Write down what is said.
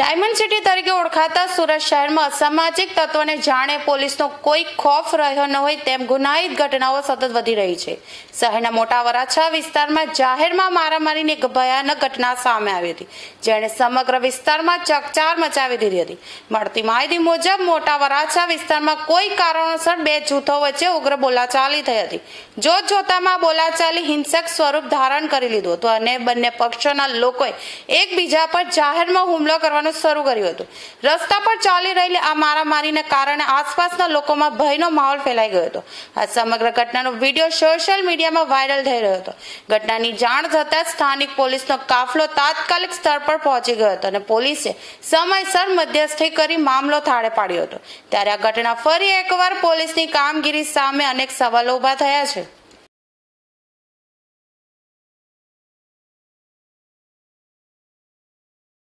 City તરીકે ઓળખાતા સુરત શહેરમાં અસામાજિક તત્વોને જાણે પોલીસનો કોઈ ખોફ રહ્યો ન હોય તેમ ગુનાહિત ઘટનાઓ સતત વધી રહી છે. શહેરના મોટા વરાછા વિસ્તારમાં જાહેરમાં મારામારીની એક ભયાનક ઘટના સામે આવી હતી, જેણે સમગ્ર વિસ્તારમાં ચકચાર મચાવી દીધી હતી. મળતી માહિતી મુજબ, મોટા વરાછા વિસ્તારમાં કોઈ કારણોસર બે જૂથો વચ્ચે ઉગ્ર બોલાચાલી થઈ હતી. જોત જોતામાં બોલાચાલી હિંસક સ્વરૂપ ધારણ કરી લીધું હતું અને બંને પક્ષોના લોકોએ એકબીજા પર જાહેરમાં હુમલો કરવાનું શરૂ કર્યું હતું. રસ્તા પર ચાલી રહેલી આ મારામારીને કારણે આસપાસના લોકોમાં ભયનો માહોલ ફેલાઈ ગયો હતો. આ સમગ્ર ઘટનાનો વીડિયો સોશિયલ મીડિયામાં વાયરલ થઈ રહ્યો હતો. ઘટનાની જાણ થતાં સ્થાનિક પોલીસનો કાફલો તાત્કાલિક સ્થળ પર પહોંચી ગયો હતો અને પોલીસે સમયસર મધ્યસ્થી કરી મામલો થાળે પાડ્યો હતો. ત્યારે આ ઘટના ફરી એકવાર પોલીસની કામગીરી સામે અનેક સવાલો ઊભા થયા છે.